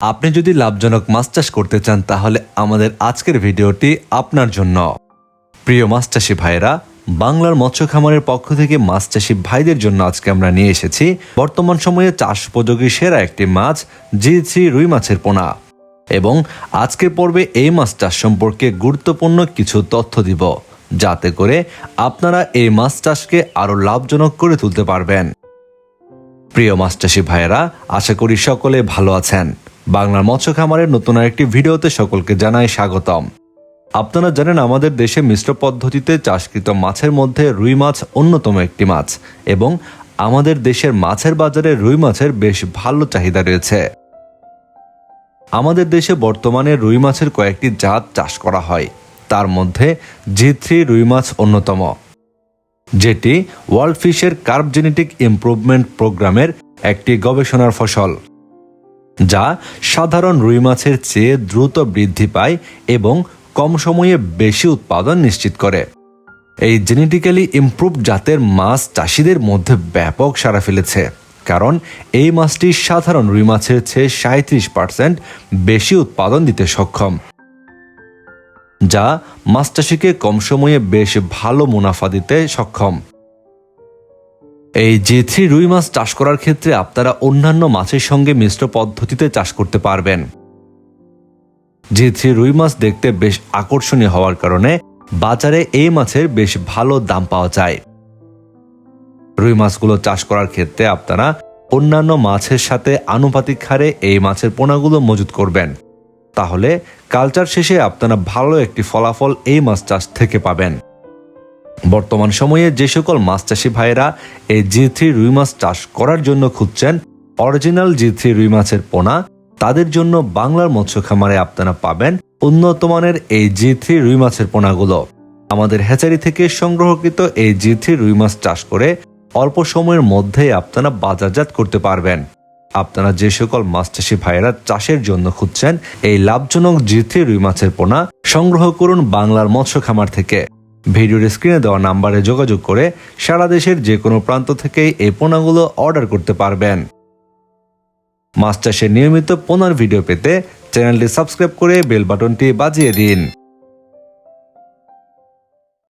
আপনি যদি লাভজনক মাছ চাষ করতে চান, তাহলে আমাদের আজকের ভিডিওটি আপনার জন্য। প্রিয় মাছ চাষি ভাইরা বাংলার মৎস্য খামারের পক্ষ থেকে মাছ চাষি ভাইদের জন্য আজকে আমরা নিয়ে এসেছি বর্তমান সময়ে চাষ উপযোগী সেরা একটি মাছ জি থ্রি রুই মাছের পোনা। এবং আজকের পর্বে এই মাছ চাষ সম্পর্কে গুরুত্বপূর্ণ কিছু তথ্য দিব, যাতে করে আপনারা এই মাছ চাষকে আরও লাভজনক করে তুলতে পারবেন। প্রিয় মাছ চাষি ভাইয়েরা, আশা করি সকলে ভালো আছেন। বাংলার মৎস্য খামারের নতুন আরেকটি ভিডিওতে সকলকে জানাই স্বাগতম। আপনারা জানেন আমাদের দেশে মিশ্র পদ্ধতিতে চাষকৃত মাছের মধ্যে রুই মাছ অন্যতম একটি মাছ এবং আমাদের দেশের মাছের বাজারে রুই মাছের বেশ ভালো চাহিদা রয়েছে। আমাদের দেশে বর্তমানে রুই মাছের কয়েকটি জাত চাষ করা হয়। তার মধ্যে জি থ্রি রুই মাছ অন্যতম, যেটি ওয়ার্ল্ড ফিশের কার্ব জেনেটিক ইমপ্রুভমেন্ট প্রোগ্রামের একটি গবেষণার ফসল। যা সাধারণ রুই মাছের চেয়ে দ্রুত বৃদ্ধি পায় এবং কম সময়ে বেশি উৎপাদন নিশ্চিত করে। এই জেনেটিক্যালি ইমপ্রুভ জাতের মাছ চাষিদের মধ্যে ব্যাপক সাড়া ফেলেছে, কারণ এই মাছটি সাধারণ রুই মাছের চেয়ে সাঁত্রিশ পার্সেন্ট বেশি উৎপাদন দিতে সক্ষম, যা মাছ চাষিকে কম সময়ে বেশ ভালো মুনাফা দিতে সক্ষম। এই জি থ্রি রুই মাছ চাষ করার ক্ষেত্রে আপনারা অন্যান্য মাছের সঙ্গে মিশ্র পদ্ধতিতে চাষ করতে পারবেন। জি থ্রি রুই মাছ দেখতে বেশ আকর্ষণীয় হওয়ার কারণে বাজারে এই মাছের বেশ ভালো দাম পাওয়া যায়। রুই মাছগুলো চাষ করার ক্ষেত্রে আপনারা অন্যান্য মাছের সাথে আনুপাতিক হারে এই মাছের পোনাগুলো মজুত করবেন। তাহলে কালচার শেষে আপনারা ভালো একটি ফলাফল এই মাছ চাষ থেকে পাবেন। বর্তমান সময়ে যে সকল মাছ চাষি ভাইয়েরা এই জি থ্রি রুই মাছ চাষ করার জন্য খুঁজছেন, অরিজিনাল জি থ্রি রুই মাছের পোনা, তাদের জন্য বাংলার মৎস্য খামারে আপনারা পাবেন উন্নত মানের এই জি থ্রি রুই মাছের পোনাগুলো। আমাদের হ্যাচারি থেকে সংগ্রহকৃত এই জি থ্রি রুই মাছ চাষ করে অল্প সময়ের মধ্যেই আপনারা বাজারজাত করতে পারবেন। আপনারা যে সকল মাছ চাষি ভাইয়েরা চাষের জন্য খুঁজছেন, এই লাভজনক জি থ্রি রুই মাছের পোনা সংগ্রহ করুন বাংলার মৎস্য খামার থেকে। ভিডিওর স্ক্রিনে দেওয়া নাম্বারে যোগাযোগ করে সারা দেশের যে কোনো প্রান্ত থেকে এই পোনাগুলো অর্ডার করতে পারবেন। মাছ চাষের নিয়মিত পোনার ভিডিও পেতে চ্যানেলটি সাবস্ক্রাইব করে বেল বাটনটি বাজিয়ে দিন।